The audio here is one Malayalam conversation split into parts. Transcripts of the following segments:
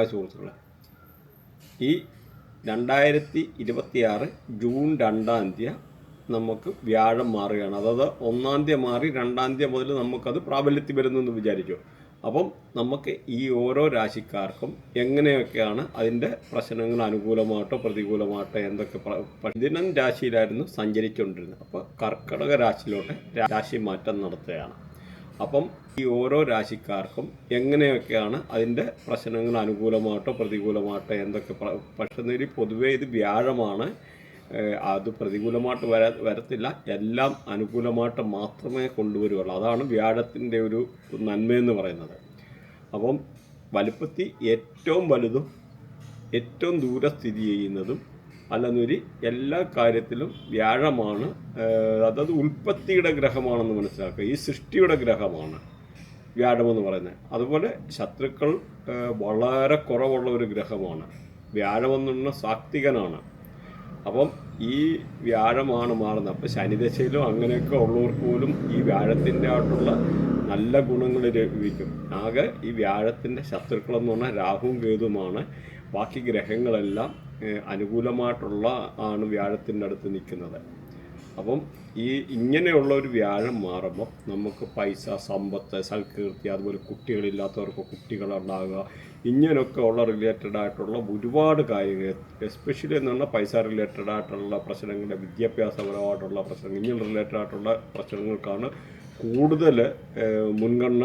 ഹായ് സുഹൃത്തുക്കളെ ഈ രണ്ടായിരത്തി ഇരുപത്തിയാറ് ജൂൺ രണ്ടാം തീയതി നമുക്ക് വ്യാഴം മാറുകയാണ്. അതായത് ഒന്നാം തീയതി മാറി രണ്ടാം തീയതി മുതൽ നമുക്കത് പ്രാബല്യത്തിൽ വരുന്നു എന്ന് വിചാരിച്ചു അപ്പം നമുക്ക് ഈ ഓരോ രാശിക്കാർക്കും എങ്ങനെയൊക്കെയാണ് അതിന്റെ പ്രശ്നങ്ങൾ അനുകൂലമായിട്ടോ പ്രതികൂലമായിട്ടോ എന്തൊക്കെ പ്രതിദിനം രാശിയിലായിരുന്നു സഞ്ചരിച്ചുകൊണ്ടിരുന്നത്. അപ്പോൾ കർക്കിടക രാശിയിലോട്ട് രാശി മാറ്റം നടത്തുകയാണ്. അപ്പം ഈ ഓരോ രാശിക്കാർക്കും എങ്ങനെയൊക്കെയാണ് അതിന്റെ പ്രശ്നങ്ങൾ അനുകൂലമാട്ടോ പ്രതികൂലമാട്ടോ എന്തൊക്കെ പക്ഷേ പൊതുവേ ഇത് വ്യാഴമാണ്. അത് പ്രതികൂലമായിട്ട് വര വരത്തില്ല. എല്ലാം അനുകൂലമായിട്ട് മാത്രമേ കൊണ്ടുവരുള്ളൂ. അതാണ് വ്യാഴത്തിന്റെ ഒരു നന്മയെന്ന് പറയുന്നത്. അപ്പം വലുപ്പത്തി ഏറ്റവും വലുതും ഏറ്റവും ദൂരെ സ്ഥിതി ചെയ്യുന്നതും അല്ലെന്നൊരു എല്ലാ കാര്യത്തിലും വ്യാഴമാണ് അതായത് ഉൽപ്പത്തിയുടെ ഗ്രഹമാണെന്ന് മനസ്സിലാക്കുക. ഈ സൃഷ്ടിയുടെ ഗ്രഹമാണ് വ്യാഴമെന്ന് പറയുന്നത്. അതുപോലെ ശത്രുക്കൾ വളരെ കുറവുള്ള ഒരു ഗ്രഹമാണ്. വ്യാഴമെന്നുള്ള സാത്വികനാണ്. അപ്പം ഈ വ്യാഴമാണ് മാറുന്നത്. അപ്പം ശനിദശയിലും അങ്ങനെയൊക്കെ ഉള്ളവർക്ക് പോലും ഈ വ്യാഴത്തിന്റെ ആയിട്ടുള്ള നല്ല ഗുണങ്ങൾ ലഭിക്കും. ആകെ ഈ വ്യാഴത്തിന്റെ ശത്രുക്കളെന്ന് പറഞ്ഞാൽ രാഹുവും കേതുമാണ് ബാക്കി ഗ്രഹങ്ങളെല്ലാം അനുകൂലമായിട്ടുള്ള ആണ് വ്യാഴത്തിന്റെ അടുത്ത് നിൽക്കുന്നത്. അപ്പം ഈ ഇങ്ങനെയുള്ള ഒരു വ്യാഴം മാറുമ്പോൾ നമുക്ക് പൈസ സമ്പത്ത് സൽകീർത്തി അതുപോലെ കുട്ടികളില്ലാത്തവർക്ക് കുട്ടികളുണ്ടാകുക ഇങ്ങനെയൊക്കെ ഉള്ള റിലേറ്റഡ് ആയിട്ടുള്ള ഒരുപാട് കാര്യങ്ങൾ എസ്പെഷ്യലി എന്ന് പറഞ്ഞാൽ പൈസ റിലേറ്റഡ് ആയിട്ടുള്ള പ്രശ്നങ്ങൾ വിദ്യാഭ്യാസപരമായിട്ടുള്ള പ്രശ്നങ്ങൾ ഇങ്ങനെ റിലേറ്റഡ് ആയിട്ടുള്ള പ്രശ്നങ്ങൾക്കാണ് കൂടുതൽ മുൻഗണന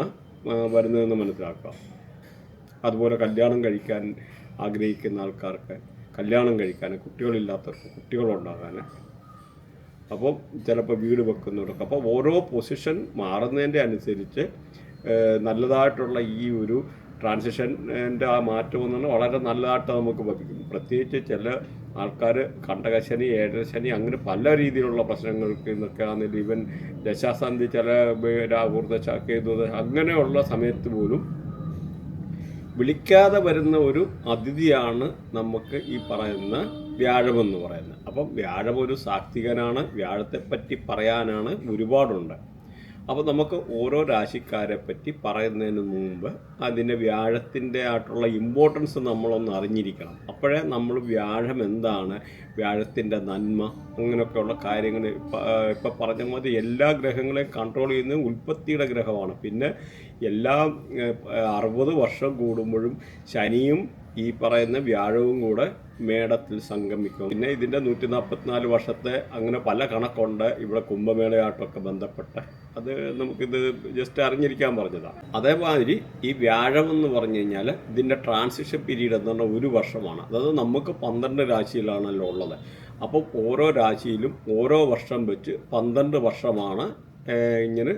വരുന്നതെന്ന് മനസ്സിലാക്കുക. അതുപോലെ കല്യാണം കഴിക്കാൻ ആഗ്രഹിക്കുന്ന ആൾക്കാർക്ക് കല്യാണം കഴിക്കാൻ കുട്ടികളില്ലാത്തവർക്ക് കുട്ടികളുണ്ടാകാൻ. അപ്പം ചിലപ്പോൾ വീട് വെക്കുന്നവർക്ക്. അപ്പോൾ ഓരോ പൊസിഷൻ മാറുന്നതിന്റെ അനുസരിച്ച് നല്ലതായിട്ടുള്ള ഈ ഒരു ട്രാൻസിഷന്റെ ആ മാറ്റം എന്ന് പറഞ്ഞാൽ വളരെ നല്ലതായിട്ട് നമുക്ക് ലഭിക്കും പ്രത്യേകിച്ച് ചില ആൾക്കാർ കണ്ടകശനി ഏഴരശനി അങ്ങനെ പല രീതിയിലുള്ള പ്രശ്നങ്ങൾക്ക് ഇന്നൊക്കെ ആണെങ്കിലും ഈവൻ ദശാസന്ധി ചില രാഹുർദശ അങ്ങനെ അങ്ങനെയുള്ള സമയത്ത് പോലും വിളിക്കാതെ വരുന്ന ഒരു അതിഥിയാണ് നമുക്ക് ഈ പറയുന്ന വ്യാഴം എന്ന് പറയുന്നത്. അപ്പം വ്യാഴം ഒരു സാത്വികനാണ്. വ്യാഴത്തെപ്പറ്റി പറയാനാണ് ഒരുപാടുണ്ട്. അപ്പോൾ നമുക്ക് ഓരോ രാശിക്കാരെ പറ്റി പറയുന്നതിന് മുമ്പ് അതിന്റെ വ്യാഴത്തിന്റെ ആയിട്ടുള്ള ഇമ്പോർട്ടൻസ് നമ്മളൊന്ന് അറിഞ്ഞിരിക്കണം. അപ്പോഴേ നമ്മൾ വ്യാഴം എന്താണ് വ്യാഴത്തിന്റെ നന്മ അങ്ങനെയൊക്കെയുള്ള കാര്യങ്ങൾ ഇപ്പം പറഞ്ഞ മതി എല്ലാ ഗ്രഹങ്ങളെയും കൺട്രോൾ ചെയ്യുന്നത് ഉൽപ്പത്തിയുടെ ഗ്രഹമാണ്. പിന്നെ എല്ലാ അറുപത് വർഷം കൂടുമ്പോഴും ശനിയും ഈ പറയുന്ന വ്യാഴവും കൂടെ മേടത്തിൽ സംഗമിക്കും. പിന്നെ ഇതിന്റെ നൂറ്റി നാൽപ്പത്തിനാല് വർഷത്തെ അങ്ങനെ പല കണക്കുണ്ട്. ഇവിടെ കുംഭമേളയായിട്ടൊക്കെ ബന്ധപ്പെട്ട്. അത് നമുക്കിത് ജസ്റ്റ് അറിഞ്ഞിരിക്കാൻ പറഞ്ഞതാണ്. അതേമാതിരി ഈ വ്യാഴം എന്ന് പറഞ്ഞു കഴിഞ്ഞാൽ ഇതിന്റെ ട്രാൻസിഷൻ പീരീഡ് എന്ന് പറഞ്ഞാൽ ഒരു വർഷമാണ്. അതായത് നമുക്ക് പന്ത്രണ്ട് രാശിയിലാണല്ലോ ഉള്ളത്. അപ്പോൾ ഓരോ രാശിയിലും ഓരോ വർഷം വെച്ച് പന്ത്രണ്ട് വർഷമാണ് ഇങ്ങനെ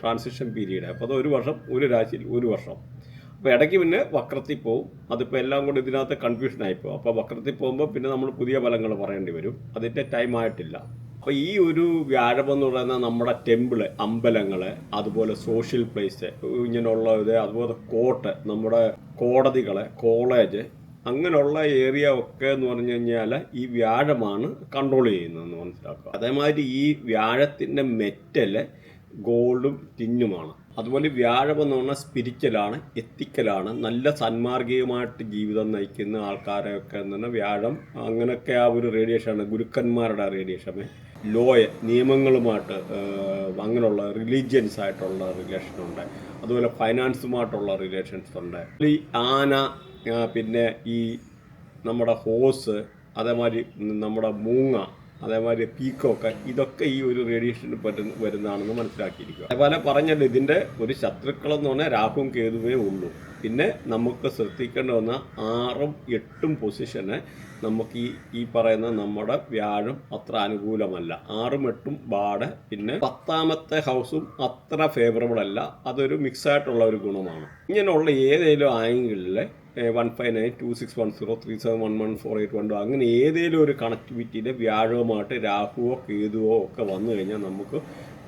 ട്രാൻസിഷൻ പീരീഡ് അപ്പോൾ അത് ഒരു വർഷം ഒരു രാശിയിൽ ഒരു വർഷം. അപ്പോൾ ഇടയ്ക്ക് പിന്നെ വക്രത്തിൽ പോവും. അതിപ്പോൾ എല്ലാം കൂടി ഇതിനകത്ത് കൺഫ്യൂഷൻ ആയിപ്പോവും അപ്പോൾ വക്രത്തിൽ പോകുമ്പോൾ പിന്നെ നമ്മൾ പുതിയ ഫലങ്ങൾ പറയേണ്ടി വരും. അതിന്റെ ടൈം ആയിട്ടില്ല. അപ്പോൾ ഈ ഒരു വ്യാഴം എന്ന് പറയുന്ന നമ്മുടെ ടെമ്പിൾ അമ്പലങ്ങൾ അതുപോലെ സോഷ്യൽ പ്ലേസ് ഇങ്ങനെയുള്ള ഇത് അതുപോലെ കോർട്ട് നമ്മുടെ കോടതികൾ കോളേജ് അങ്ങനെയുള്ള ഏരിയ ഒക്കെ എന്ന് പറഞ്ഞു കഴിഞ്ഞാൽ ഈ വ്യാഴമാണ് കൺട്രോൾ ചെയ്യുന്നതെന്ന് മനസ്സിലാക്കുക. അതേമാതിരി ഈ വ്യാഴത്തിന്റെ മെറ്റൽ ഗോൾഡും ടിന്നുമാണ് അതുപോലെ വ്യാഴം എന്ന് പറഞ്ഞാൽ സ്പിരിച്വലാണ് എത്തിക്കലാണ് നല്ല സന്മാർഗീയമായിട്ട് ജീവിതം നയിക്കുന്ന ആൾക്കാരെയൊക്കെ എന്ന് പറഞ്ഞാൽ വ്യാഴം അങ്ങനെയൊക്കെ ആ ഒരു റേഡിയേഷനാണ് ഗുരുക്കന്മാരുടെ റേഡിയേഷൻ ലോയ നിയമങ്ങളുമായിട്ട് അങ്ങനെയുള്ള റിലീജിയൻസ് ആയിട്ടുള്ള റിലേഷൻ ഉണ്ട് അതുപോലെ ഫൈനാൻസുമായിട്ടുള്ള റിലേഷൻസ് ഉണ്ട്. ഈ ആന പിന്നെ ഈ നമ്മുടെ ഹോസ് അതേമാതിരി നമ്മുടെ മൂങ്ങ അതേമാതിരി പീക്കോക്ക് ഇതൊക്കെ ഈ ഒരു റേഡിയേഷന് പറ്റുന്ന വരുന്നതാണെന്ന് മനസ്സിലാക്കിയിരിക്കുക. അതേപോലെ പറഞ്ഞല്ലോ ഇതിന്റെ ഒരു ശത്രുക്കളെന്ന് പറഞ്ഞാൽ രാഹുവും കേതുവേ ഉള്ളൂ. പിന്നെ നമുക്ക് ശ്രദ്ധിക്കേണ്ട വന്ന ആറും എട്ടും പൊസിഷന് നമുക്ക് ഈ ഈ പറയുന്ന നമ്മുടെ വ്യാഴം അത്ര അനുകൂലമല്ല. ആറും എട്ടും ബാഡ് പിന്നെ പത്താമത്തെ ഹൗസും അത്ര ഫേവറബിൾ അല്ല. അതൊരു മിക്സ് ആയിട്ടുള്ള ഒരു ഗുണമാണ്. ഇങ്ങനെയുള്ള ഏതെങ്കിലും ആംഗിളിലെ one five nine two six one zero three seven one one four eight one two അങ്ങനെ ഏതെങ്കിലും ഒരു കണക്ടിവിറ്റിയിൽ വ്യാഴവുമായിട്ട് രാഹുവോ കേതുവോ ഒക്കെ വന്നു കഴിഞ്ഞാൽ നമുക്ക്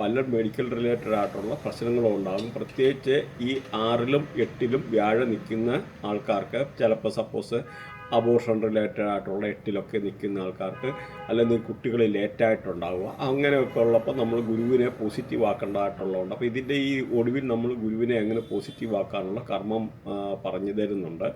പല മെഡിക്കൽ റിലേറ്റഡ് ആയിട്ടുള്ള പ്രശ്നങ്ങളും ഉണ്ടാകും. പ്രത്യേകിച്ച് ഈ ആറിലും എട്ടിലും വ്യാഴം നിൽക്കുന്ന ആൾക്കാർക്ക് ചിലപ്പോൾ സപ്പോസ് അബോർഷൻ റിലേറ്റഡ് ആയിട്ടുള്ള എട്ടിലൊക്കെ നിൽക്കുന്ന ആൾക്കാർക്ക് അല്ലെങ്കിൽ കുട്ടികൾ ലേറ്റായിട്ടുണ്ടാവുക. അങ്ങനെയൊക്കെ ഉള്ളപ്പോൾ നമ്മൾ ഗുരുവിനെ പോസിറ്റീവ് ആക്കേണ്ടതായിട്ടുള്ളതുണ്ട്. അപ്പോൾ ഇതിന്റെ ഈ ഒടുവിൽ നമ്മൾ ഗുരുവിനെ എങ്ങനെ പോസിറ്റീവ് ആക്കാനുള്ള കർമ്മം പറഞ്ഞു തരുന്നുണ്ട്.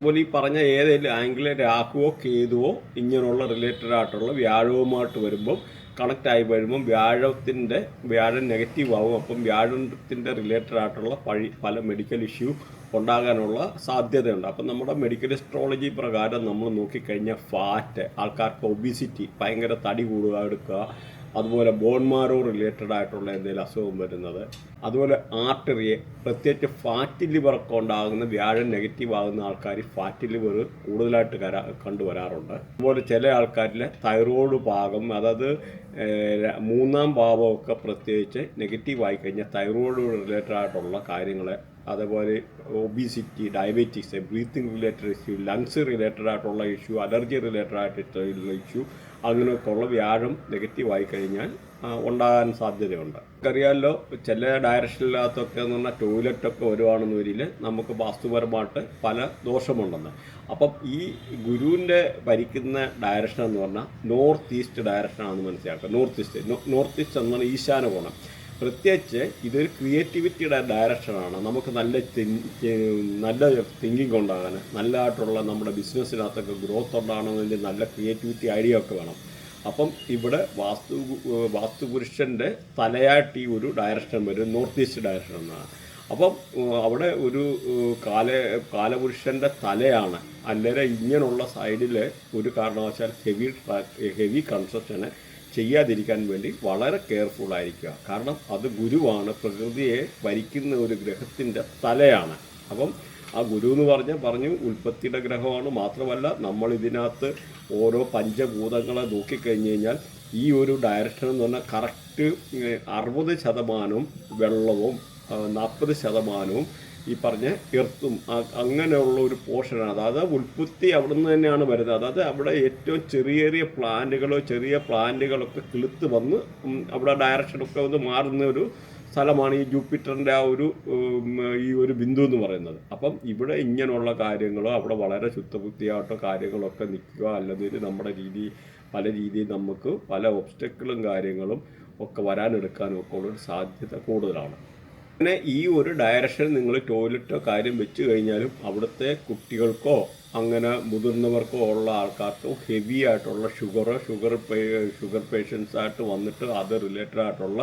അതുപോലെ ഈ പറഞ്ഞ ഏതെങ്കിലും ആംഗിളിൽ രാഹുവോ കേതുവോ ഇങ്ങനെയുള്ള റിലേറ്റഡ് ആയിട്ടുള്ള വ്യാഴവുമായിട്ട് വരുമ്പം കണക്റ്റ് ആയി വരുമ്പം വ്യാഴത്തിന്റെ വ്യാഴം നെഗറ്റീവ് ആവും. അപ്പം വ്യാഴത്തിന്റെ റിലേറ്റഡ് ആയിട്ടുള്ള പഴി പല മെഡിക്കൽ ഇഷ്യൂ ഉണ്ടാകാനുള്ള സാധ്യതയുണ്ട്. അപ്പം നമ്മുടെ മെഡിക്കൽ എസ്ട്രോളജി പ്രകാരം നമ്മൾ നോക്കിക്കഴിഞ്ഞാൽ ഫാറ്റ് ആൾക്കാർക്ക് ഒബിസിറ്റി ഭയങ്കര തടി കൂടുക എടുക്കുക അതുപോലെ ബോൺമാരോ റിലേറ്റഡ് ആയിട്ടുള്ള എന്തെങ്കിലും അസുഖം വരുന്നത്. അതുപോലെ ആർട്ടറിയെ പ്രത്യേകിച്ച് ഫാറ്റ് ലിവറൊക്കെ ഉണ്ടാകുന്ന വ്യാഴം നെഗറ്റീവ് ആകുന്ന ആൾക്കാർ ഫാറ്റ് ലിവർ കൂടുതലായിട്ട് കരാ കണ്ടുവരാറുണ്ട്. അതുപോലെ ചില ആൾക്കാരിൽ തൈറോയ്ഡ് ഭാഗം അതായത് മൂന്നാം ഭാവമൊക്കെ പ്രത്യേകിച്ച് നെഗറ്റീവ് ആയി കഴിഞ്ഞാൽ തൈറോയ്ഡ് റിലേറ്റഡ് ആയിട്ടുള്ള കാര്യങ്ങൾ അതേപോലെ obesity diabetics breathing related issue lungs related ആയിട്ടുള്ള ഇഷ്യൂ അലർജി റിലേറ്റഡ് ആയിട്ടുള്ള ഇഷ്യൂ അങ്ങനെയൊക്കെ ഉള്ള വ്യാഴം നെഗറ്റീവ് ആയി കഴിഞ്ഞാൽ ഉണ്ടാകാൻ സാധ്യതയുണ്ട്. നമുക്കറിയാമല്ലോ ചില ഡയറക്ഷനിലകത്തൊക്കെ എന്ന് പറഞ്ഞാൽ ടോയ്ലറ്റൊക്കെ വരുവാണെന്ന് വരിൽ നമുക്ക് വാസ്തുപരമായിട്ട് പല ദോഷമുണ്ടെന്ന്. അപ്പം ഈ ഗുരുവിന്റെ ഭരിക്കുന്ന ഡയറക്ഷൻ എന്ന് പറഞ്ഞാൽ നോർത്ത് ഈസ്റ്റ് ഡയറക്ഷനാണെന്ന് മനസ്സിലാക്കുക. നോർത്ത് ഈസ്റ്റ് നോർത്ത് ഈസ്റ്റ് എന്ന് പറഞ്ഞാൽ ഈശാന കോണം. പ്രത്യേകിച്ച് ഇതൊരു ക്രിയേറ്റിവിറ്റിയുടെ ഡയറക്ഷനാണ് നമുക്ക് നല്ല നല്ല തിങ്കിങ് ഉണ്ടാകാൻ നല്ലതായിട്ടുള്ള നമ്മുടെ ബിസിനസ്സിനകത്തൊക്കെ ഗ്രോത്ത് ഉണ്ടാകണമെങ്കിൽ നല്ല ക്രിയേറ്റിവിറ്റി ഐഡിയ ഒക്കെ വേണം. അപ്പം ഇവിടെ വാസ്തു വാസ്തുപുരുഷന്റെ തലയായിട്ട് ഈ ഒരു ഡയറക്ഷൻ വരും നോർത്ത് ഈസ്റ്റ് ഡയറക്ഷൻ എന്നാണ്. അപ്പം അവിടെ ഒരു കാല കാലപുരുഷന്റെ തലയാണ്. അല്ലേരെ ഇങ്ങനെയുള്ള സൈഡിൽ ഒരു കാരണവശാൽ ഹെവി ഹെവി കൺസ്ട്രക്ഷന് ചെയ്യാതിരിക്കാൻ വേണ്ടി വളരെ കെയർഫുൾ ആയിരിക്കുക. കാരണം അത് ഗുരുവാണ് പ്രകൃതിയെ ഭരിക്കുന്ന ഒരു ഗ്രഹത്തിന്റെ തലയാണ്. അപ്പം ആ ഗുരു എന്ന് പറഞ്ഞ പറഞ്ഞു ഉൽപ്പത്തിയുടെ ഗ്രഹമാണ്. മാത്രമല്ല നമ്മൾ ഇതിനകത്ത് ഓരോ പഞ്ചഭൂതങ്ങളെ നോക്കിക്കഴിഞ്ഞ് കഴിഞ്ഞാൽ ഈ ഒരു ഡയറക്ഷൻ എന്ന് പറഞ്ഞാൽ കറക്റ്റ് അറുപത് ശതമാനവും വെള്ളവും നാൽപ്പത് ശതമാനവും ഈ പറഞ്ഞ എർത്തും അങ്ങനെയുള്ള ഒരു പോർഷനാണ് അതായത് ഉൽപ്പത്തി അവിടെ നിന്ന് തന്നെയാണ് വരുന്നത്. അതായത് അവിടെ ഏറ്റവും ചെറിയ ചെറിയ പ്ലാന്റുകളോ ചെറിയ പ്ലാന്റുകളൊക്കെ കിളുത്ത് വന്ന് അവിടെ ഡയറക്ഷനൊക്കെ വന്ന് മാറുന്ന ഒരു സ്ഥലമാണ് ഈ ജൂപ്പിറ്ററിന്റെ ആ ഒരു ഈ ഒരു ബിന്ദു എന്ന് പറയുന്നത്. അപ്പം ഇവിടെ ഇങ്ങനെയുള്ള കാര്യങ്ങളോ അവിടെ വളരെ ശുദ്ധബുദ്ധിയായിട്ടോ കാര്യങ്ങളൊക്കെ നിൽക്കുക അല്ലെങ്കിൽ നമ്മുടെ രീതി പല രീതിയിൽ നമുക്ക് പല ഒബ്സ്റ്റക്കിളും കാര്യങ്ങളും ഒക്കെ വരാനെടുക്കാനും ഒക്കെ ഉള്ളൊരു സാധ്യത കൂടുതലാണ്. പിന്നെ ഈ ഒരു ഡയറക്ഷൻ നിങ്ങൾ ടോയ്ലറ്റോ കാര്യം വെച്ച് കഴിഞ്ഞാലും അവിടുത്തെ കുട്ടികൾക്കോ അങ്ങനെ മുതിർന്നവർക്കോ ഉള്ള ആൾക്കാർക്കോ ഹെവി ആയിട്ടുള്ള ഷുഗറോ ഷുഗർ ഷുഗർ പേഷ്യൻസ് ആയിട്ട് വന്നിട്ട് അത് റിലേറ്റഡ് ആയിട്ടുള്ള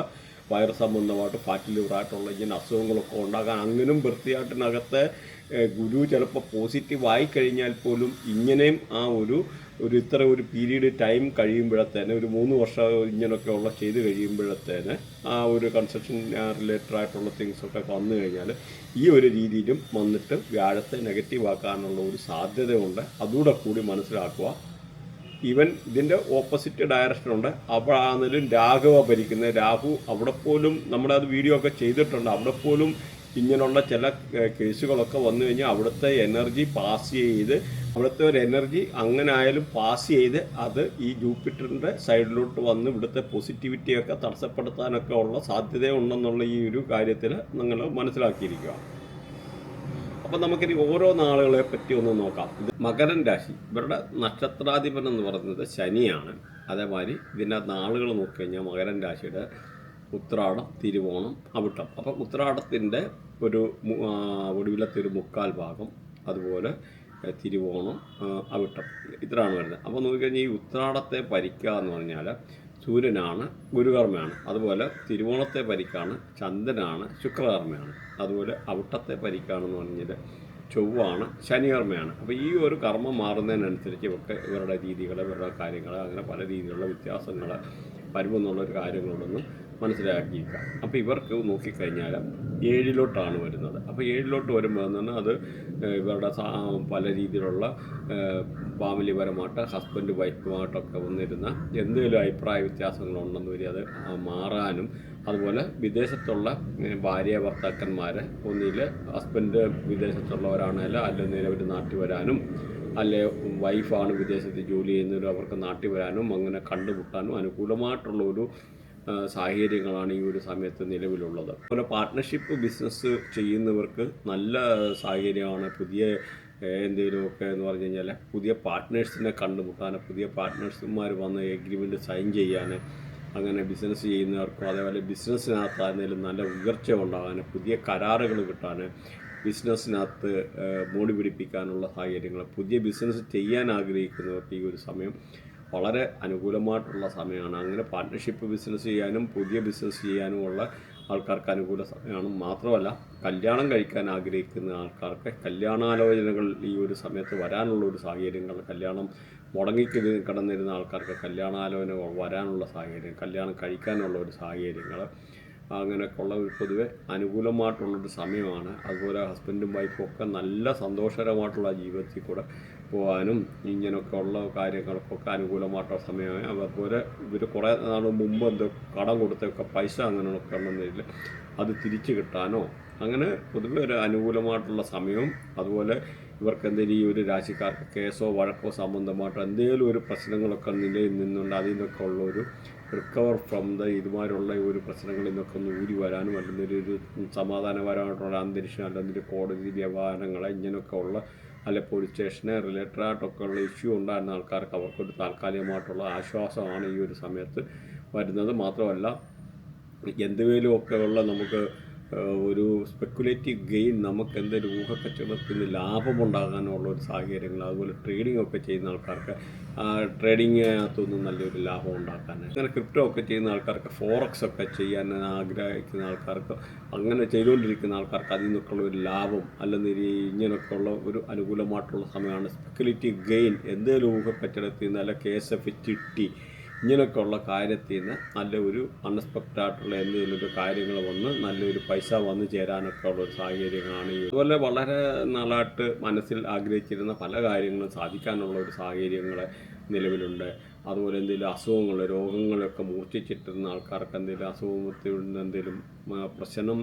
വൈറസ് സംബന്ധമായിട്ട് ഫാറ്റ് ലിവർ ആയിട്ടുള്ള ഇങ്ങനെ അസുഖങ്ങളൊക്കെ ഉണ്ടാകാൻ അങ്ങനും വൃത്തിയായിട്ടിനകത്തെ ഏഹ്, ഗുരു ചിലപ്പോൾ പോസിറ്റീവ് ആയി കഴിഞ്ഞാൽ പോലും ഇങ്ങനെയും ആ ഒരു ഒരു ഇത്ര ഒരു പീരീഡ് ടൈം കഴിയുമ്പോഴത്തേന് ഒരു മൂന്ന് വർഷം ഇങ്ങനെയൊക്കെ ഉള്ള ചെയ്ത് കഴിയുമ്പോഴത്തേന് ആ ഒരു കൺസ്ട്രക്ഷൻ റിലേറ്റഡ് ആയിട്ടുള്ള തിങ്സ് ഒക്കെ വന്നു കഴിഞ്ഞാൽ ഈ ഒരു രീതിയിലും വന്നിട്ട് വ്യാഴത്തെ നെഗറ്റീവ് ആക്കാനുള്ള ഒരു സാധ്യതയുണ്ട്. അതുകൂടെ കൂടി മനസ്സിലാക്കുക. ഈവൻ ഇതിന്റെ ഓപ്പോസിറ്റ് അവിടെ ആണെങ്കിലും രാഘവ ഭരിക്കുന്നത്. രാഹു അവിടെ പോലും നമ്മളത് വീഡിയോ ഒക്കെ ചെയ്തിട്ടുണ്ട്. അവിടെ പോലും ഇങ്ങനെയുള്ള ചില കേസുകളൊക്കെ വന്നു കഴിഞ്ഞാൽ അവിടുത്തെ എനർജി പാസ് ചെയ്ത് അവിടുത്തെ ഒരു എനർജി അങ്ങനെ ആയാലും പാസ് ചെയ്ത് അത് ഈ ജൂപ്പിറ്ററിന്റെ സൈഡിലോട്ട് വന്ന് ഇവിടുത്തെ പോസിറ്റിവിറ്റിയൊക്കെ തടസ്സപ്പെടുത്താനൊക്കെ ഉള്ള സാധ്യതയുണ്ടെന്നുള്ള ഈ ഒരു കാര്യത്തിൽ നിങ്ങൾ മനസ്സിലാക്കിയിരിക്കുക അപ്പം നമുക്കിനി ഓരോ നാളുകളെ പറ്റി ഒന്ന് നോക്കാം. ഇത് മകരൻ രാശി. ഇവരുടെ നക്ഷത്രാധിപൻ എന്ന് പറയുന്നത് ശനിയാണ്. അതേമാതിരി ഇതിന്റെ നാളുകൾ നോക്കിക്കഴിഞ്ഞാൽ മകരൻ രാശിയുടെ ഉത്രാടം തിരുവോണം അവിട്ടം. അപ്പം ഉത്രാടത്തിന്റെ ഒരു ഒടുവിലത്തെ ഒരു മുക്കാൽ ഭാഗം അതുപോലെ തിരുവോണം അവിട്ടം. ഇത്രയാണ് വരുന്നത്. അപ്പോൾ നോക്കിക്കഴിഞ്ഞാൽ ഈ ഉത്രാടത്തെ പരിക്കുക എന്ന് പറഞ്ഞാൽ സൂര്യനാണ് ഗുരുകർമ്മയാണ്. അതുപോലെ തിരുവോണത്തെ പരിക്കാണ് ചന്ദ്രനാണ് ശുക്രകർമ്മയാണ്. അതുപോലെ അവിട്ടത്തെ പരിക്കാണെന്ന് പറഞ്ഞാൽ ചൊവ്വാണ് ശനികർമ്മയാണ്. അപ്പോൾ ഈ ഒരു കർമ്മം മാറുന്നതിനനുസരിച്ച് ഇവർക്ക് ഇവരുടെ രീതികൾ ഇവരുടെ കാര്യങ്ങൾ അങ്ങനെ പല രീതിയിലുള്ള വ്യത്യാസങ്ങൾ വരുമെന്നുള്ളൊരു കാര്യങ്ങളൊന്നും മനസ്സിലാക്കിയിരിക്കാം അപ്പോൾ ഇവർക്ക് നോക്കിക്കഴിഞ്ഞാൽ ഏഴിലോട്ടാണ് വരുന്നത്. അപ്പോൾ ഏഴിലോട്ട് വരുമ്പോൾ തന്നെ അത് ഏഹ്, ഇവരുടെ പല രീതിയിലുള്ള ഫാമിലിപരമായിട്ട് ഹസ്ബൻഡ് വൈഫുമായിട്ടൊക്കെ വന്നിരുന്ന എന്തെങ്കിലും അഭിപ്രായ വ്യത്യാസങ്ങളുണ്ടെന്ന് വരി അത് മാറാനും അതുപോലെ വിദേശത്തുള്ള ഭാര്യ ഭർത്താക്കന്മാർ ഒന്നിൽ ഹസ്ബൻഡ് വിദേശത്തുള്ളവരാണെങ്കിൽ അല്ലെങ്കിൽ അവർ നാട്ടിൽ വരാനും അല്ലെ വൈഫാണ് വിദേശത്ത് ജോലി ചെയ്യുന്നവരും അവർക്ക് നാട്ടിൽ വരാനും അങ്ങനെ കണ്ടുമുട്ടാനും അനുകൂലമായിട്ടുള്ള ഒരു സാഹചര്യങ്ങളാണ് ഈ ഒരു സമയത്ത് നിലവിലുള്ളത്. അതുപോലെ പാർട്ട്ണർഷിപ്പ് ബിസിനസ് ചെയ്യുന്നവർക്ക് നല്ല സാഹചര്യമാണ്. പുതിയ എന്തെങ്കിലുമൊക്കെ എന്ന് പറഞ്ഞു കഴിഞ്ഞാൽ പുതിയ പാർട്ട്നേഴ്സിനെ കണ്ടുമുട്ടാൻ പുതിയ പാർട്ട്നേഴ്സുമാർ വന്ന് എഗ്രിമെന്റ് സൈൻ ചെയ്യാൻ അങ്ങനെ ബിസിനസ് ചെയ്യുന്നവർക്കും അതേപോലെ ബിസിനസ്സിനകത്തായിരുന്നാലും നല്ല ഉയർച്ച ഉണ്ടാകാൻ പുതിയ കരാറുകൾ കിട്ടാൻ ബിസിനസ്സിനകത്ത് മോടി പിടിപ്പിക്കാനുള്ള സാഹചര്യങ്ങൾ പുതിയ ബിസിനസ് ചെയ്യാൻ ആഗ്രഹിക്കുന്നവർക്ക് ഈ ഒരു സമയം വളരെ അനുകൂലമായിട്ടുള്ള സമയമാണ്. അങ്ങനെ പാർട്ട്ണർഷിപ്പ് ബിസിനസ് ചെയ്യാനും പുതിയ ബിസിനസ് ചെയ്യാനുമുള്ള ആൾക്കാർക്ക് അനുകൂല സമയമാണ്. മാത്രമല്ല കല്യാണം കഴിക്കാൻ ആഗ്രഹിക്കുന്ന ആൾക്കാർക്ക് കല്യാണാലോചനകൾ ഈ ഒരു സമയത്ത് വരാനുള്ള ഒരു സാഹചര്യങ്ങൾ കല്യാണം മുടങ്ങിക്ക് കിടന്നിരുന്ന ആൾക്കാർക്ക് കല്യാണാലോചനകൾ വരാനുള്ള സാഹചര്യം കല്യാണം കഴിക്കാനുള്ള ഒരു സാഹചര്യങ്ങൾ അങ്ങനെയൊക്കെ ഉള്ള ഒരു പൊതുവെ അനുകൂലമായിട്ടുള്ളൊരു സമയമാണ്. അതുപോലെ ഹസ്ബൻഡും വൈഫും ഒക്കെ നല്ല സന്തോഷകരമായിട്ടുള്ള ജീവിതത്തിൽ കൂടെ പോകാനും ഇങ്ങനെയൊക്കെ ഉള്ള കാര്യങ്ങൾക്കൊക്കെ അനുകൂലമായിട്ടുള്ള സമയമായി. അതുപോലെ ഇവർ കുറേ നാൾ മുമ്പ് എന്തോ കടം കൊടുത്തൊക്കെ പൈസ അങ്ങനെയൊക്കെ ഉണ്ടെന്നില്ല അത് തിരിച്ചു കിട്ടാനോ അങ്ങനെ പൊതുവെ ഒരു അനുകൂലമായിട്ടുള്ള സമയവും അതുപോലെ ഇവർക്ക് എന്തെങ്കിലും ഈ ഒരു രാശിക്കാർക്ക് കേസോ വഴക്കോ സംബന്ധമായിട്ടോ എന്തെങ്കിലും ഒരു പ്രശ്നങ്ങളൊക്കെ നിലയിൽ നിന്നുണ്ട് അതിൽ നിന്നൊക്കെ ഉള്ള ഒരു റിക്കവർ ഫ്രം ദ ഇതുമാരുള്ള ഒരു പ്രശ്നങ്ങളിൽ നിന്നൊക്കെ ഒന്ന് ഊരി വരാനും അല്ലെങ്കിൽ ഒരു സമാധാനപരമായിട്ടുള്ള അന്തരീക്ഷം അല്ലെങ്കിൽ കോടതി വ്യവഹാരങ്ങൾ ഇങ്ങനെയൊക്കെ ഉള്ള അല്ലെ പോലീസ് സ്റ്റേഷന് റിലേറ്റഡ് ആയിട്ടൊക്കെ ഉള്ള ഇഷ്യൂ ഉണ്ടായിരുന്ന ആൾക്കാർക്ക് അവർക്കൊരു താൽക്കാലികമായിട്ടുള്ള ആശ്വാസമാണ് ഈ ഒരു സമയത്ത് വരുന്നത്. മാത്രമല്ല എന്തുവേലും ഒക്കെ ഉള്ള നമുക്ക് ഒരു സ്പെക്കുലേറ്റീവ് ഗെയിൻ നമുക്ക് എന്തെങ്കിലും ഊഹക്കച്ചവടത്തിൽ ലാഭമുണ്ടാകാനുള്ള ഒരു സാഹചര്യങ്ങൾ അതുപോലെ ട്രേഡിംഗ് ഒക്കെ ചെയ്യുന്ന ആൾക്കാർക്ക് ആ ട്രേഡിങ്ങിനകത്തുനിന്ന് നല്ലൊരു ലാഭം ഉണ്ടാക്കാൻ അങ്ങനെ ക്രിപ്റ്റോ ഒക്കെ ചെയ്യുന്ന ആൾക്കാർക്ക് ഫോറക്സ് ഒക്കെ ചെയ്യാൻ ആഗ്രഹിക്കുന്ന ആൾക്കാർക്ക് അങ്ങനെ ചെയ്തുകൊണ്ടിരിക്കുന്ന ആൾക്കാർക്ക് അതിൽ നിന്നൊക്കെയുള്ള ഒരു ലാഭം അല്ലെങ്കിൽ ഇങ്ങനെയൊക്കെയുള്ള ഒരു അനുകൂലമായിട്ടുള്ള സമയമാണ് സ്പെക്കുലേറ്റീവ് ഗെയിൻ എന്തെങ്കിലും ഊഹക്കച്ചവടത്തിൽ നിന്ന് അല്ല കേസ് എഫ് ചിട്ടി ഇങ്ങനെയൊക്കെയുള്ള കാര്യത്തിൽ നിന്ന് നല്ല ഒരു അൺഎക്സ്പെക്റ്റഡ് ആയിട്ടുള്ള എന്തെങ്കിലും ഒരു കാര്യങ്ങൾ വന്ന് നല്ലൊരു പൈസ വന്നു ചേരാനൊക്കെ ഉള്ള ഒരു സാഹചര്യങ്ങളാണ് ഈ അതുപോലെ വളരെ നാളായിട്ട് മനസ്സിൽ ആഗ്രഹിച്ചിരുന്ന പല കാര്യങ്ങളും സാധിക്കാനുള്ള ഒരു സാഹചര്യങ്ങൾ നിലവിലുണ്ട്. അതുപോലെ എന്തെങ്കിലും അസുഖങ്ങൾ രോഗങ്ങളൊക്കെ മൂർച്ഛിച്ചിട്ടിരുന്ന ആൾക്കാർക്ക് എന്തെങ്കിലും അസുഖത്തിൽ എന്തെങ്കിലും പ്രശ്നം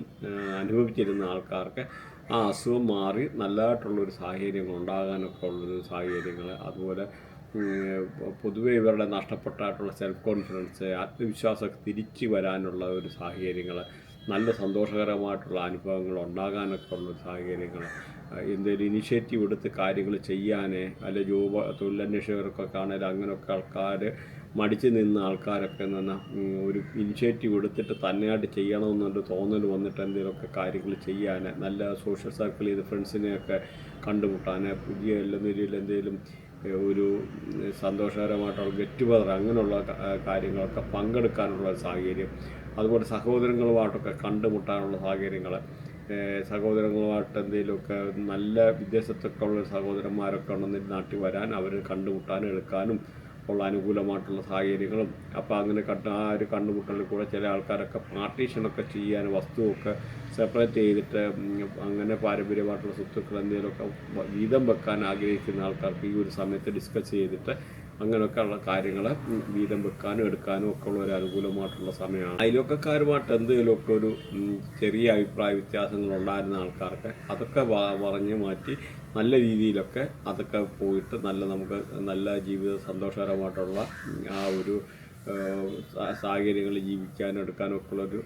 അനുഭവിച്ചിരുന്ന ആൾക്കാർക്ക് ആ അസുഖം മാറി നല്ലതായിട്ടുള്ളൊരു സാഹചര്യങ്ങൾ ഉണ്ടാകാനൊക്കെ ഉള്ളൊരു സാഹചര്യങ്ങൾ അതുപോലെ പൊതുവെ ഇവരുടെ നഷ്ടപ്പെട്ടായിട്ടുള്ള സെൽഫ് കോൺഫിഡൻസ് ആത്മവിശ്വാസം തിരിച്ചു വരാനുള്ള ഒരു സാഹചര്യങ്ങൾ നല്ല സന്തോഷകരമായിട്ടുള്ള അനുഭവങ്ങൾ ഉണ്ടാകാനൊക്കെ ഉള്ള സാഹചര്യങ്ങൾ എന്തെങ്കിലും ഇനിഷ്യേറ്റീവ് എടുത്ത് കാര്യങ്ങൾ ചെയ്യാൻ അല്ലെ ജോബ് തൊഴിലന്വേഷകർക്കൊക്കെ ആണെങ്കിലും അങ്ങനെയൊക്കെ ആൾക്കാർ മടിച്ചു നിന്ന ആൾക്കാരൊക്കെ എന്ന് പറഞ്ഞാൽ ഒരു ഇനിഷ്യേറ്റീവ് എടുത്തിട്ട് തന്നെയായിട്ട് ചെയ്യണമെന്നൊരു തോന്നൽ വന്നിട്ട് എന്തെങ്കിലുമൊക്കെ കാര്യങ്ങൾ ചെയ്യാൻ നല്ല സോഷ്യൽ സർക്കിൾ ചെയ്ത് ഫ്രണ്ട്സിനെയൊക്കെ കണ്ടുമുട്ടാൻ പുതിയ എല്ലാ നിലയിൽ എന്തെങ്കിലും ഒരു സന്തോഷകരമായിട്ടുള്ള ഗെറ്റ് ടുഗദർ അങ്ങനെയുള്ള കാര്യങ്ങളൊക്കെ പങ്കെടുക്കാനുള്ള സാഹചര്യം. അതുപോലെ സഹോദരങ്ങളുമായിട്ടൊക്കെ കണ്ടുമുട്ടാനുള്ള സാഹചര്യങ്ങൾ സഹോദരങ്ങളുമായിട്ട് എന്തെങ്കിലുമൊക്കെ നല്ല വിദേശത്തൊക്കെ ഉള്ള സഹോദരന്മാരൊക്കെ ഉണ്ടെങ്കിൽ നാട്ടിൽ വരാൻ അവരെ കണ്ടുമുട്ടാനും എടുക്കാനും ഉള്ള അനുകൂലമായിട്ടുള്ള സാഹചര്യങ്ങളും അപ്പോൾ അങ്ങനെ കണ്ട് ആ ഒരു കണ്ടുമുട്ടലിൽ കൂടെ ചില ആൾക്കാരൊക്കെ പാർട്ടീഷനൊക്കെ ചെയ്യാൻ വസ്തുവൊക്കെ സെപ്പറേറ്റ് ചെയ്തിട്ട് അങ്ങനെ പാരമ്പര്യമായിട്ടുള്ള സ്വത്തുക്കൾ എന്തെങ്കിലുമൊക്കെ വീതം വെക്കാൻ ആഗ്രഹിക്കുന്ന ആൾക്കാർക്ക് ഈ ഒരു സമയത്ത് ഡിസ്കസ് ചെയ്തിട്ട് അങ്ങനെയൊക്കെ ഉള്ള കാര്യങ്ങൾ വീതം വെക്കാനും എടുക്കാനും ഒക്കെ ഉള്ള ഒരു അനുകൂലമായിട്ടുള്ള സമയമാണ്. അയൽവക്കക്കാരുമായിട്ട് എന്തെങ്കിലുമൊക്കെ ഒരു ചെറിയ അഭിപ്രായ വ്യത്യാസങ്ങൾ ഉണ്ടായിരുന്ന ആൾക്കാർക്ക് അതൊക്കെ പറഞ്ഞ് മാറ്റി നല്ല രീതിയിലൊക്കെ അതൊക്കെ പോയിട്ട് നല്ല നമുക്ക് നല്ല ജീവിത സന്തോഷകരമായിട്ടുള്ള ആ ഒരു സാഹചര്യങ്ങൾ ജീവിക്കാനും എടുക്കാനും ഒക്കെ ഉള്ളൊരു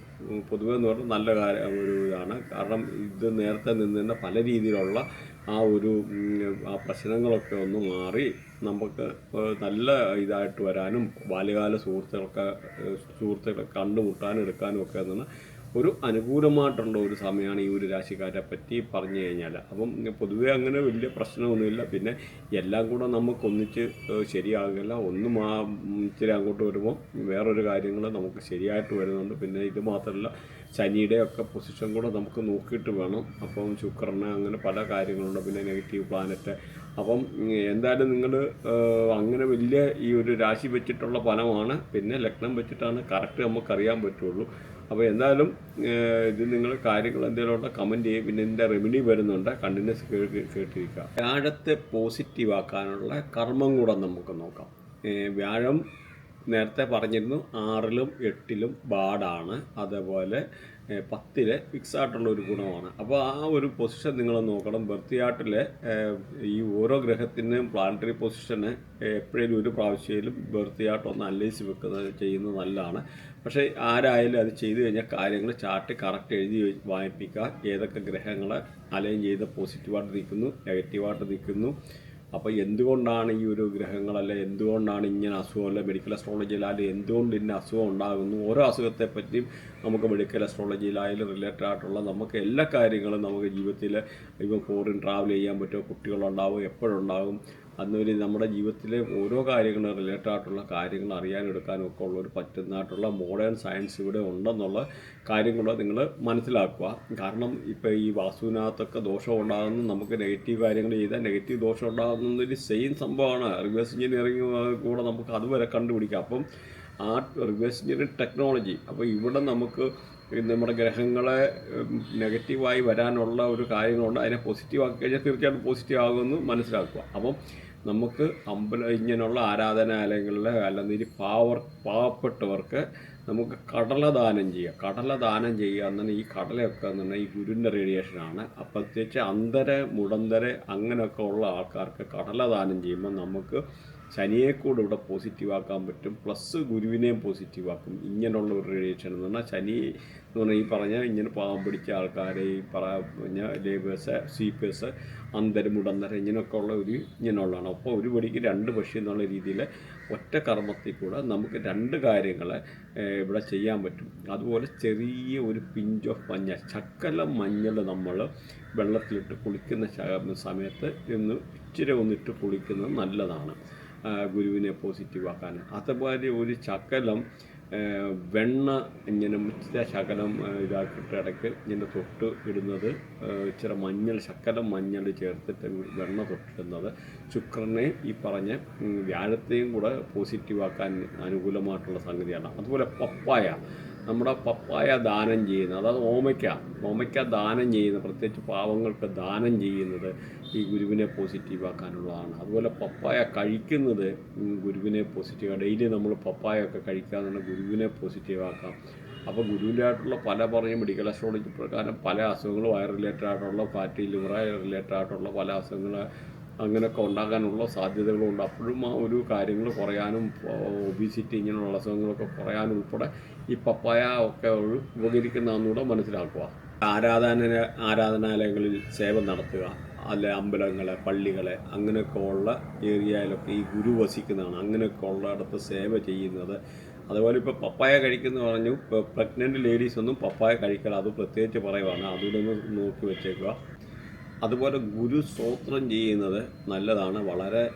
പൊതുവെ എന്ന് പറഞ്ഞാൽ നല്ല കാര്യം ഒരു ഇതാണ്. കാരണം ഇത് നേരത്തെ നിന്നിരുന്ന പല രീതിയിലുള്ള ആ ഒരു ആ പ്രശ്നങ്ങളൊക്കെ ഒന്ന് മാറി നമുക്ക് നല്ല ഇതായിട്ട് വരാനും ബാല്യകാല സുഹൃത്തുക്കളൊക്കെ സുഹൃത്തുക്കളെ കണ്ടുമുട്ടാനും എടുക്കാനും ഒക്കെ എന്ന് ഒരു അനുകൂലമായിട്ടുള്ള ഒരു സമയമാണ് ഈ ഒരു രാശിക്കാരെ പറ്റി പറഞ്ഞു കഴിഞ്ഞാൽ. അപ്പം പൊതുവേ അങ്ങനെ വലിയ പ്രശ്നമൊന്നുമില്ല. പിന്നെ എല്ലാം കൂടെ നമുക്കൊന്നിച്ച് ശരിയാകില്ല. ഒന്നും ആ ഇച്ചിരി അങ്ങോട്ട് വരുമ്പോൾ വേറൊരു കാര്യങ്ങൾ നമുക്ക് ശരിയായിട്ട് വരുന്നുണ്ട്. പിന്നെ ഇത് മാത്രമല്ല ശനിയുടെ ഒക്കെ പൊസിഷൻ കൂടെ നമുക്ക് നോക്കിയിട്ട് വേണം. അപ്പം ശുക്രന് അങ്ങനെ പല കാര്യങ്ങളുണ്ട്. പിന്നെ നെഗറ്റീവ് പ്ലാനറ്റ് അപ്പം എന്തായാലും നിങ്ങൾ അങ്ങനെ വലിയ ഈ ഒരു രാശി വെച്ചിട്ടുള്ള ഫലമാണ്. പിന്നെ ലഗ്നം വെച്ചിട്ടാണ്. കറക്റ്റ് നമുക്കറിയാൻ പറ്റുള്ളൂ. അപ്പോൾ എന്തായാലും ഇത് നിങ്ങൾ കാര്യങ്ങൾ എന്തെങ്കിലും ഉണ്ടോ കമന്റ് ചെയ്യും. പിന്നെ ഇതിന്റെ റെമഡി വരുന്നുണ്ട്. കണ്ടിന്യൂസ് കേട്ട് കേട്ടിരിക്കുക. വ്യാഴത്തെ പോസിറ്റീവ് ആക്കാനുള്ള കർമ്മം കൂടെ നമുക്ക് നോക്കാം. വ്യാഴം നേരത്തെ പറഞ്ഞിരുന്നു ആറിലും എട്ടിലും ബാഡാണ്. അതേപോലെ പത്തിൽ ഫിക്സ് ആയിട്ടുള്ള ഒരു ഗുണമാണ്. അപ്പോൾ ആ ഒരു പൊസിഷൻ നിങ്ങൾ നോക്കണം. ബർത്തിയാട്ടിലെ ഈ ഓരോ ഗ്രഹത്തിന്റെയും പ്ലാനറ്ററി പൊസിഷന് എപ്പോഴേലും ഒരു പ്രാവശ്യയിലും ബർത്തിയാട്ട് ഒന്ന് അനലൈസ് വെക്കുന്നത് ചെയ്യുന്നത് നല്ലതാണ്. പക്ഷേ ആരായാലും അത് ചെയ്തു കഴിഞ്ഞാൽ കാര്യങ്ങൾ ചാർട്ട് കറക്റ്റ് എഴുതി വായിപ്പിക്കുക. ഏതൊക്കെ ഗ്രഹങ്ങൾ അലൈൻ ചെയ്ത് പോസിറ്റീവായിട്ട് നിൽക്കുന്നു നെഗറ്റീവായിട്ട് നിൽക്കുന്നു. അപ്പോൾ എന്തുകൊണ്ടാണ് ഈ ഒരു ഗ്രഹങ്ങളല്ല എന്തുകൊണ്ടാണ് ഇങ്ങനെ അസുഖമല്ല മെഡിക്കൽ അസ്ട്രോളജിയിലായാലും എന്തുകൊണ്ട് ഇന്ന അസുഖം ഉണ്ടാകുന്നു? ഓരോ അസുഖത്തെ പറ്റിയും നമുക്ക് മെഡിക്കൽ അസ്ട്രോളജിയിലായാലും റിലേറ്റഡ് ആയിട്ടുള്ള നമുക്ക് എല്ലാ കാര്യങ്ങളും നമുക്ക് ജീവിതത്തിൽ ഇപ്പം ഫോറിൻ ട്രാവൽ ചെയ്യാൻ പറ്റുമോ കുട്ടികളുണ്ടാവും എപ്പോഴുണ്ടാകും അന്നൊരു നമ്മുടെ ജീവിതത്തിലെ ഓരോ കാര്യങ്ങളും റിലേറ്റഡ് ആയിട്ടുള്ള കാര്യങ്ങൾ അറിയാനും എടുക്കാനും ഒക്കെ ഉള്ള ഒരു പറ്റുന്നതായിട്ടുള്ള മോഡേൺ സയൻസ് ഇവിടെ ഉണ്ടെന്നുള്ള കാര്യങ്ങൾ നിങ്ങൾ മനസ്സിലാക്കുക. കാരണം ഇപ്പോൾ ഈ വാസ്തുവിനകത്തൊക്കെ ദോഷം ഉണ്ടാകുന്ന നമുക്ക് നെഗറ്റീവ് കാര്യങ്ങൾ ചെയ്താൽ നെഗറ്റീവ് ദോഷം ഉണ്ടാകുന്നതൊരു സെയിം സംഭവമാണ്. റിവേഴ്സ് എഞ്ചിനീയറിംഗ് കൂടെ നമുക്ക് അതുവരെ കണ്ടുപിടിക്കാം. അപ്പം ആ റിവേഴ്സ് എഞ്ചിനീയറിംഗ് ടെക്നോളജി അപ്പോൾ ഇവിടെ നമുക്ക് നമ്മുടെ ഗ്രഹങ്ങളെ നെഗറ്റീവായി വരാനുള്ള ഒരു കാര്യങ്ങളുണ്ട്. അതിനെ പോസിറ്റീവ് ആക്കി കഴിഞ്ഞാൽ തീർച്ചയായിട്ടും പോസിറ്റീവ് ആകുമെന്ന് മനസ്സിലാക്കുക. അപ്പം നമുക്ക് അമ്പല ഇങ്ങനെയുള്ള ആരാധനാലയങ്ങളിൽ അല്ലെങ്കിൽ പാവർ പാവപ്പെട്ടവർക്ക് നമുക്ക് കടലദാനം ചെയ്യുക. കടലദാനം ചെയ്യുക എന്നാൽ ഈ കടലയൊക്കെ എന്ന് പറഞ്ഞാൽ ഈ ഗുരുവിന്റെ റേഡിയേഷനാണ് അപ്പം പ്രത്യേകിച്ച് അന്തര മുടന്തര അങ്ങനെയൊക്കെ ഉള്ള ആൾക്കാർക്ക് കടലദാനം ചെയ്യുമ്പോൾ നമുക്ക് ശനിയെ കൂടെ ഇവിടെ പോസിറ്റീവ് ആക്കാൻ പറ്റും പ്ലസ് ഗുരുവിനെയും പോസിറ്റീവ് ആക്കും. ഇങ്ങനെയുള്ള ഒരു റേഡിയേഷൻ എന്ന് പറഞ്ഞാൽ ശനി എന്ന് പറഞ്ഞാൽ ഈ പറഞ്ഞ ഇങ്ങനെ പാവം പിടിച്ച ആൾക്കാരെ ഈ പറഞ്ഞ ലേബേഴ്സ് സ്വീപ്പേഴ്സ് അന്തരം മുടന്തര ഇങ്ങനെയൊക്കെ ഉള്ള ഒരു ഇങ്ങനെയുള്ളതാണ്. അപ്പോൾ ഒരു പടിക്ക് രണ്ട് പക്ഷി എന്നുള്ള രീതിയിൽ ഒറ്റ കർമ്മത്തിൽ കൂടെ നമുക്ക് രണ്ട് കാര്യങ്ങൾ ഇവിടെ ചെയ്യാൻ പറ്റും. അതുപോലെ ചെറിയ ഒരു പിഞ്ച് ഓഫ് മഞ്ഞൾ ചക്കല മഞ്ഞൾ നമ്മൾ വെള്ളത്തിലിട്ട് കുളിക്കുന്ന സമയത്ത് ഒന്ന് ഇച്ചിരി ഒന്നിട്ട് കുളിക്കുന്നത് നല്ലതാണ്. ഗുരുവിനെ പോസിറ്റീവ് ആക്കാൻ അതുപോലെ ഒരു ശകലം വെണ്ണ ഇങ്ങനെ ഇച്ചിരി ശകലം ഇതാക്കിയിട്ട് ഇടയ്ക്ക് ഇങ്ങനെ തൊട്ട് ഇടുന്നത് ഇച്ചിരി മഞ്ഞൾ ശകലം മഞ്ഞൾ ചേർത്തിട്ട് വെണ്ണ തൊട്ടിടുന്നത്. ശുക്രനെ ഈ പറഞ്ഞ വ്യാഴത്തെയും കൂടെ പോസിറ്റീവ് ആക്കാൻ അനുകൂലമായിട്ടുള്ള സംഗതിയാണ്. അതുപോലെ പപ്പായ. നമ്മുടെ പപ്പായ ദാനം ചെയ്യുന്നത് അതായത് ഓമയ്ക്ക ഓമയ്ക്ക ദാനം ചെയ്യുന്നത് പ്രത്യേകിച്ച് പാവങ്ങൾക്ക് ദാനം ചെയ്യുന്നത് ഈ ഗുരുവിനെ പോസിറ്റീവാക്കാനുള്ളതാണ് അതുപോലെ പപ്പായ കഴിക്കുന്നത് ഗുരുവിനെ പോസിറ്റീവ് ഡെയിലി നമ്മൾ പപ്പായ ഒക്കെ കഴിക്കാന്നുള്ള ഗുരുവിനെ പോസിറ്റീവാക്കാം അപ്പോൾ ഗുരുവിന്റെ ആയിട്ടുള്ള പല പറഞ്ഞ മെഡിക്കൽ അസ്ട്രോളജി പ്രകാരം പല അസുഖങ്ങളും വയർ റിലേറ്റഡ് ആയിട്ടുള്ള ഫാറ്റി ലിവർ റിലേറ്റഡ് ആയിട്ടുള്ള പല അസുഖങ്ങൾ അങ്ങനെയൊക്കെ ഉണ്ടാകാനുള്ള സാധ്യതകളുണ്ട്. അപ്പോഴും ആ ഒരു കാര്യങ്ങൾ കുറയാനും ഒബീസിറ്റി ഇങ്ങനെയുള്ള അസുഖങ്ങളൊക്കെ കുറയാനും ഉൾപ്പെടെ ഈ പപ്പായ ഒക്കെ ഒരു ഉപകരിക്കുന്നതെന്നുകൂടെ മനസ്സിലാക്കുക. ആരാധന ആരാധനാലയങ്ങളിൽ സേവ നടത്തുക. അല്ലെ അമ്പലങ്ങളെ പള്ളികളെ അങ്ങനെയൊക്കെ ഉള്ള ഏരിയയിലൊക്കെ ഈ ഗുരു വസിക്കുന്നതാണ്. അങ്ങനെയൊക്കെ ഉള്ളിടത്ത് സേവ ചെയ്യുന്നത്. അതുപോലെ ഇപ്പോൾ പപ്പായ കഴിക്കുന്നു പറഞ്ഞു ഇപ്പോൾ പ്രഗ്നന്റ് ലേഡീസ് ഒന്നും പപ്പായ കഴിക്കണം അത് പ്രത്യേകിച്ച് പറയുവാണ്. അതുകൂടെ നോക്കി വെച്ചേക്കുക. അതുപോലെ ഗുരു സ്തോത്രം ചെയ്യുന്നത് നല്ലതാണ്. വളരെ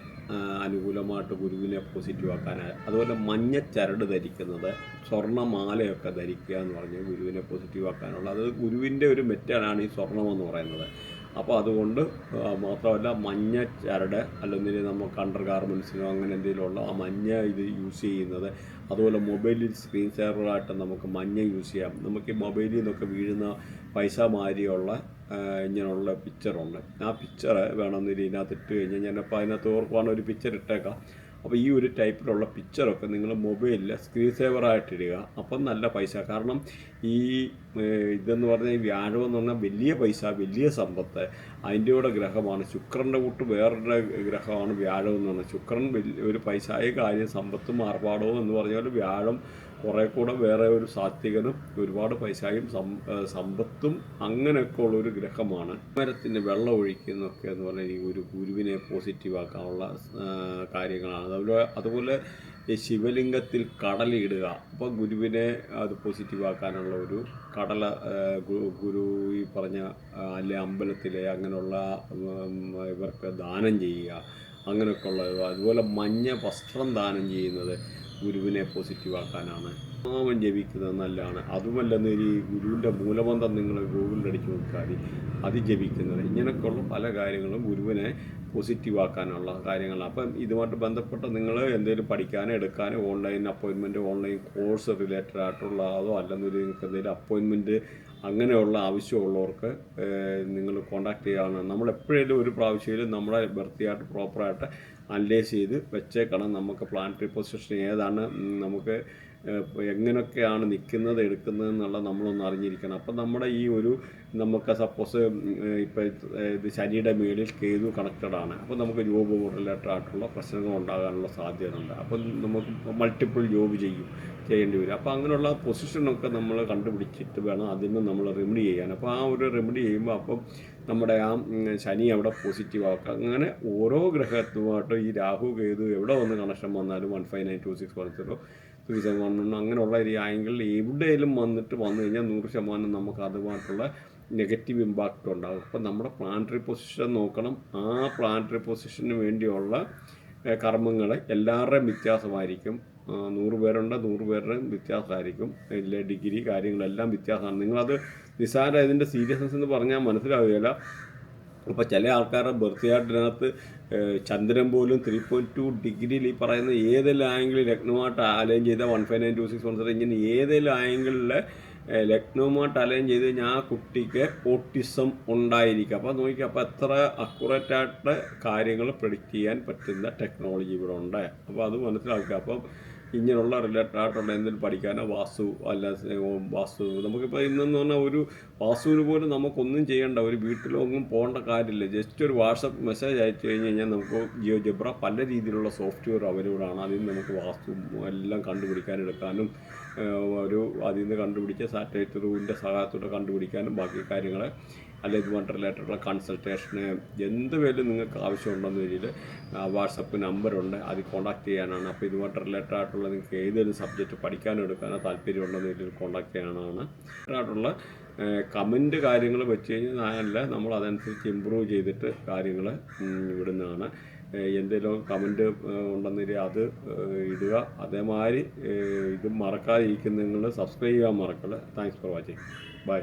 അനുകൂലമായിട്ട് ഗുരുവിനെ പോസിറ്റീവ് ആക്കാനായി അതുപോലെ മഞ്ഞ ചരട് ധരിക്കുന്നത് സ്വർണമാലയൊക്കെ ധരിക്കുക എന്ന് പറഞ്ഞ് ഗുരുവിനെ പോസിറ്റീവ് ആക്കാനുള്ള അത് ഗുരുവിന്റെ ഒരു മെറ്റാണ് ഈ സ്വർണമെന്ന് പറയുന്നത്. അപ്പോൾ അതുകൊണ്ട് മാത്രമല്ല മഞ്ഞ ചരട് അല്ലെങ്കിൽ നമുക്ക് അണ്ടർ ഗാർമെൻസിനോ അങ്ങനെ എന്തെങ്കിലുമുള്ള ആ മഞ്ഞ ഇത് യൂസ് ചെയ്യുന്നത്. അതുപോലെ മൊബൈലിൽ സ്ക്രീൻ സേവറായിട്ട് നമുക്ക് മഞ്ഞ യൂസ് ചെയ്യാം. നമുക്ക് ഈ മൊബൈലിൽ നിന്നൊക്കെ വീഴുന്ന പൈസ മാതിരിയുള്ള ഇങ്ങനെയുള്ള പിക്ചറുണ്ട് ആ പിക്ചർ വേണമെന്നില്ല ഇതിനകത്ത് ഇട്ട് കഴിഞ്ഞാൽ ഞാനപ്പോൾ അതിനകത്ത് ഓർക്കുവാണ് ഒരു പിക്ചർ ഇട്ടേക്കാം. അപ്പോൾ ഈ ഒരു ടൈപ്പിലുള്ള പിക്ചറൊക്കെ നിങ്ങൾ മൊബൈലിൽ സ്ക്രീൻ സേവറായിട്ട് ഇടുക. അപ്പം നല്ല പൈസ. കാരണം ഈ ഇതെന്ന് പറഞ്ഞാൽ ഈ വ്യാഴം എന്ന് പറഞ്ഞാൽ വലിയ പൈസ വലിയ സമ്പത്ത്. അതിന്റെ കൂടെ ഗ്രഹമാണ്. ശുക്രന്റെ കൂട്ട് വേറൊരു ഗ്രഹമാണ് വ്യാഴം എന്ന് പറഞ്ഞാൽ ശുക്രൻ വലിയ ഒരു പൈസയായ കാര്യം സമ്പത്തും ആർഭാടവും എന്ന് പറഞ്ഞാൽ വ്യാഴം കുറേ കൂടെ വേറെ ഒരു സാത്വികനും ഒരുപാട് പൈസയും സമ്പത്തും അങ്ങനെയൊക്കെ ഉള്ള ഒരു ഗ്രഹമാണ്. മരത്തിന് വെള്ളം ഒഴിക്കുന്നൊക്കെ എന്ന് പറഞ്ഞാൽ ഈ ഒരു ഗുരുവിനെ പോസിറ്റീവ് ആക്കാനുള്ള കാര്യങ്ങളാണ്. അതുപോലെ അതുപോലെ ഈ ശിവലിംഗത്തിൽ കടലിടുക അപ്പോൾ ഗുരുവിനെ അത് പോസിറ്റീവ് ആക്കാനുള്ള ഒരു കടല ഗുരു ഈ പറഞ്ഞ അല്ലെ അമ്പലത്തിലെ അങ്ങനെയുള്ള ഇവർക്ക് ദാനം ചെയ്യുക. അങ്ങനെയൊക്കെ ഉള്ളത് അതുപോലെ മഞ്ഞ വസ്ത്രം ദാനം ചെയ്യുന്നത്. ഗുരുവിനെ പോസിറ്റീവാക്കാനാണ് നാമം ജപിക്കുന്നത് നല്ലതാണ്. അതുമല്ലെന്ന് ഈ ഗുരുവിന്റെ മൂലമന്ത്രം നിങ്ങൾ ഗൂഗിളിൽ അടിച്ച് നോക്കിയാൽ അത് ജപിക്കുന്നത് ഇങ്ങനെയൊക്കെയുള്ള പല കാര്യങ്ങളും ഗുരുവിനെ പോസിറ്റീവാക്കാനുള്ള കാര്യങ്ങളാണ്. അപ്പം ഇതുമായിട്ട് ബന്ധപ്പെട്ട് നിങ്ങൾ എന്തെങ്കിലും പഠിക്കാനോ എടുക്കാനോ ഓൺലൈൻ അപ്പോയിൻമെന്റ് ഓൺലൈൻ കോഴ്സ് റിലേറ്റഡ് ആയിട്ടുള്ള അതോ അല്ലെന്നൊരു നിങ്ങൾക്ക് എന്തെങ്കിലും അപ്പോയിൻമെന്റ് അങ്ങനെയുള്ള ആവശ്യമുള്ളവർക്ക് നിങ്ങൾ കോൺടാക്ട് ചെയ്യാവുന്നതാണ് നമ്മൾ എപ്പോഴേലും ഒരു പ്രാവശ്യമെങ്കിലും നമ്മളെ വൃത്തിയായിട്ട് പ്രോപ്പറായിട്ട് അനലൈസ് ചെയ്ത് വെച്ചേക്കണം. നമുക്ക് പ്ലാനറ്ററി പൊസിഷൻ ഏതാണ് നമുക്ക് എങ്ങനെയൊക്കെയാണ് നിൽക്കുന്നത് എടുക്കുന്നത് എന്നുള്ള നമ്മളൊന്ന് അറിഞ്ഞിരിക്കണം. അപ്പം നമ്മുടെ ഈ ഒരു നമുക്ക് സപ്പോസ് ഇപ്പോൾ ഇത് ശനിയുടെ മേളിൽ കേതു കണക്റ്റഡ് ആണ്. അപ്പോൾ നമുക്ക് ജോബ് റിലേറ്റഡ് പ്രശ്നങ്ങൾ ഉണ്ടാകാനുള്ള സാധ്യതയുണ്ട്. അപ്പം നമുക്ക് മൾട്ടിപ്പിൾ ജോബ് ചെയ്യും ചെയ്യേണ്ടി വരും. അപ്പോൾ അങ്ങനെയുള്ള പൊസിഷനൊക്കെ നമ്മൾ കണ്ടുപിടിച്ചിട്ട് വേണം അതിന് നമ്മൾ റെമഡി ചെയ്യാൻ. അപ്പോൾ ആ ഒരു റെമഡി ചെയ്യുമ്പോൾ അപ്പം നമ്മുടെ ആ ശനി അവിടെ പോസിറ്റീവ് ആക്കുക. അങ്ങനെ ഓരോ ഗ്രഹത്തുമായിട്ട് ഈ രാഹു കേതു എവിടെ വന്ന് കണക്ഷൻ വന്നാലും one five nine two six one zero three seven one അങ്ങനെയുള്ള ഒരു ആംഗിളിൽ എവിടെയെങ്കിലും വന്നിട്ട് വന്നു കഴിഞ്ഞാൽ നൂറ് ശതമാനം നമുക്ക് അതുമായിട്ടുള്ള നെഗറ്റീവ് ഇമ്പാക്റ്റ് ഉണ്ടാകും അപ്പം നമ്മുടെ പ്ലാനറ്ററി പൊസിഷൻ നോക്കണം. ആ പ്ലാനറ്ററി പൊസിഷന് വേണ്ടിയുള്ള കർമ്മങ്ങൾ എല്ലാവരുടെയും വ്യത്യാസമായിരിക്കും. നൂറ് പേരുണ്ട് നൂറ് പേരുടെയും വ്യത്യാസമായിരിക്കും. ഇതിലെ ഡിഗ്രി കാര്യങ്ങളെല്ലാം വ്യത്യാസമാണ്. നിങ്ങളത് നിസ്സാര ഇതിന്റെ സീരിയസ്നെസ് എന്ന് പറഞ്ഞാൽ മനസ്സിലാവുകയില്ല. അപ്പോൾ ചില ആൾക്കാരുടെ ബർത്ത് ചാർട്ടിനകത്ത് ചന്ദ്രൻ പോലും ത്രീ പോയിന്റ് ടു ഡിഗ്രിയിൽ ഈ പറയുന്ന ഏതെല്ലാം ആംഗിളിൽ ലഗ്നമായിട്ട് അലൈൻ ചെയ്ത one five nine two six one seven ഇങ്ങനെ ഏതെല്ലാം ആംഗിളിൽ ലഗ്നവുമായിട്ട് അലൈൻ ചെയ്ത് കഴിഞ്ഞാൽ ആ കുട്ടിക്ക് ഓട്ടിസം ഉണ്ടായിരിക്കും. അപ്പോൾ നോക്കി അപ്പോൾ എത്ര അക്യുറേറ്റ് ആയിട്ട് കാര്യങ്ങൾ പ്രഡിക്റ്റ് ചെയ്യാൻ പറ്റുന്ന ടെക്നോളജി ഇവിടെ ഉണ്ട്. അപ്പോൾ അത് മനസ്സിലാക്കുക. അപ്പം ഇങ്ങനെയുള്ള റിലേറ്റഡ് ആയിട്ടുള്ള എന്തെങ്കിലും പഠിക്കാനോ വാസ്തു അല്ല വാസ്തു നമുക്കിപ്പോൾ ഇന്നെന്ന് പറഞ്ഞാൽ ഒരു വാസ്തുവിന് പോലും നമുക്കൊന്നും ചെയ്യേണ്ട ഒരു വീട്ടിലൊന്നും പോകേണ്ട കാര്യമില്ല. ജസ്റ്റ് ഒരു വാട്സപ്പ് മെസ്സേജ് അയച്ചു കഴിഞ്ഞ് കഴിഞ്ഞാൽ നമുക്ക് ജിയോ ജബ്ര പല രീതിയിലുള്ള സോഫ്റ്റ്വെയർ അവൈലബിൾ ആണ്. അതിൽ നിന്ന് നമുക്ക് വാസ്തു എല്ലാം കണ്ടുപിടിക്കാൻ എടുക്കാനും ഒരു അതിൽ നിന്ന് കണ്ടുപിടിച്ച സാറ്റലൈറ്റ് റൂവിന്റെ സഹായത്തോടെ കണ്ടുപിടിക്കാനും ബാക്കി കാര്യങ്ങൾ അല്ലെങ്കിൽ ഇതുമായിട്ട് റിലേറ്റഡുള്ള കൺസൾട്ടേഷന് എന്ത് പേരും നിങ്ങൾക്ക് ആവശ്യമുണ്ടെന്ന് രീതിയിൽ വാട്സപ്പ് നമ്പറുണ്ട് അതിൽ കോൺടാക്ട് ചെയ്യാനാണ്. അപ്പോൾ ഇതുമായിട്ട് റിലേറ്റഡ് ആയിട്ടുള്ള നിങ്ങൾക്ക് ഏതെങ്കിലും സബ്ജക്റ്റ് പഠിക്കാനോ എടുക്കാനോ താല്പര്യമുണ്ടെന്ന് വെച്ചാൽ കോൺടാക്ട് ചെയ്യാനാണ്. ആയിട്ടുള്ള കമന്റ് കാര്യങ്ങൾ വെച്ച് കഴിഞ്ഞാൽ അല്ല നമ്മൾ അതനുസരിച്ച് ഇമ്പ്രൂവ് ചെയ്തിട്ട് കാര്യങ്ങൾ ഇവിടുന്നാണ് എന്തെങ്കിലും കമന്റ് ഉണ്ടെന്നില്ല അത് ഇടുക. അതേമാതിരി ഇത് മറക്കാതിരിക്കുന്ന നിങ്ങൾ സബ്സ്ക്രൈബ് ചെയ്യാൻ മറക്കല്ല താങ്ക്സ് ഫോർ വാച്ചിങ് ബൈ